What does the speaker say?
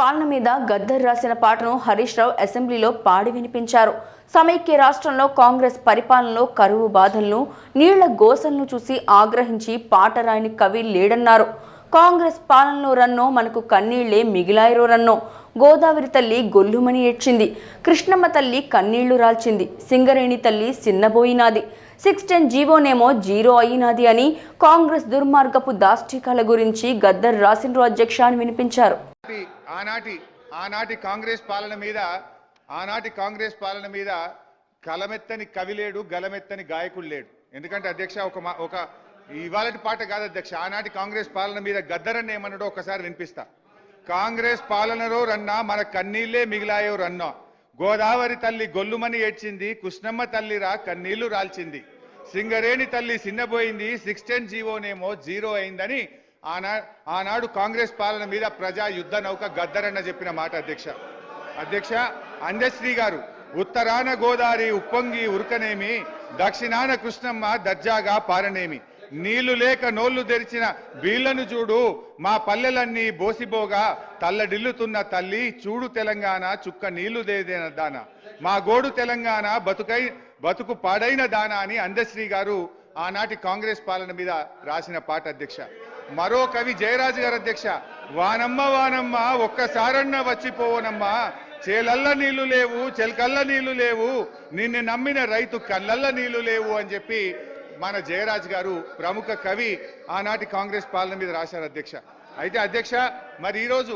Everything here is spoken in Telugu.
పాలన మీద గద్దర్ రాసిన పాటను హరీష్ రావు అసెంబ్లీలో పాడి వినిపించారు. సమైక్య రాష్ట్రంలో కాంగ్రెస్ పరిపాలనలో కరువు బాధలను నీళ్ళ గోసలను చూసి ఆగ్రహించి పాట రాయని కవి లేడన్నారు. కాంగ్రెస్ పాలనలో రన్నో మనకు కన్నీళ్ళే మిగిలాయిరో రన్నో. గోదావరి తల్లి గొల్లుమని ఏడ్చింది. కృష్ణమ్మ తల్లి కన్నీళ్ళు రాల్చింది. సింగరేణి తల్లి సిన్నబోయినాది. సిక్స్ టెన్ జీవోనేమో జీరో అయినాది అని కాంగ్రెస్ దుర్మార్గపు దాష్టికాల గురించి గద్దర్ రాసిండ్రు అధ్యక్ష అని వినిపించారు. ఆనాటి- ఆనాటి కాంగ్రెస్ పాలన మీద ఆనాటి కాంగ్రెస్ పాలన మీద కలమెత్తని కవి లేడు గలమెత్తని గాయకుడు లేడు. ఎందుకంటే అధ్యక్ష ఒక మా- ఒక ఇవాళటి పాట కాదు అధ్యక్ష ఆనాటి కాంగ్రెస్ పాలన మీద గద్దరన్న ఏమన్నాడో ఒకసారి వినిపిస్తా. కాంగ్రెస్ పాలనలో రన్నా మన కన్నీళ్ళే మిగిలాయో రన్నా. గోదావరి తల్లి గొల్లుమని ఏడ్చింది కృష్ణమ్మ తల్లిరా కన్నీళ్ళు రాల్చింది. సింగరేణి తల్లి సిన్నబోయింది సిక్స్ టెన్ జీవోనేమో జీరో అయిందని ఆనా ఆనాడు కాంగ్రెస్ పాలన మీద ప్రజా యుద్ధ నౌక గద్దరన్న చెప్పిన మాట అధ్యక్ష. అధ్యక్ష అందశ్రీ గారు ఉత్తరాన గోదావరి ఉప్పొంగి ఉరకనేమి దక్షిణాన కృష్ణమ్మ దర్జాగా పారనేమి. నీళ్ళు లేక నోళ్ళు తెరిచిన బీళ్ళను చూడు మా పల్లెలన్నీ బోసిబోగా తల్లడిల్లుతున్న తల్లి చూడు తెలంగాణ చుక్క నీళ్ళు దేదేన దాన. మా గోడు తెలంగాణ బతుకై బతుకు పాడైన దాన అని అందశ్రీ గారు ఆనాటి కాంగ్రెస్ పాలన మీద రాసిన పాట అధ్యక్ష. మరో కవి జయరాజు గారు అధ్యక్ష వానమ్మ వానమ్మ ఒక్కసారన్న వచ్చిపోవనమ్మా. చేలల్ల నీళ్ళు లేవు చెలకల్ల నీళ్ళు లేవు. నిన్ను నమ్మిన రైతు కళ్ళల్ల నీళ్ళు లేవు అని చెప్పి మన జయరాజ్ గారు ప్రముఖ కవి ఆనాటి కాంగ్రెస్ పాలన మీద రాశారు అధ్యక్ష. అయితే అధ్యక్ష మరి ఈరోజు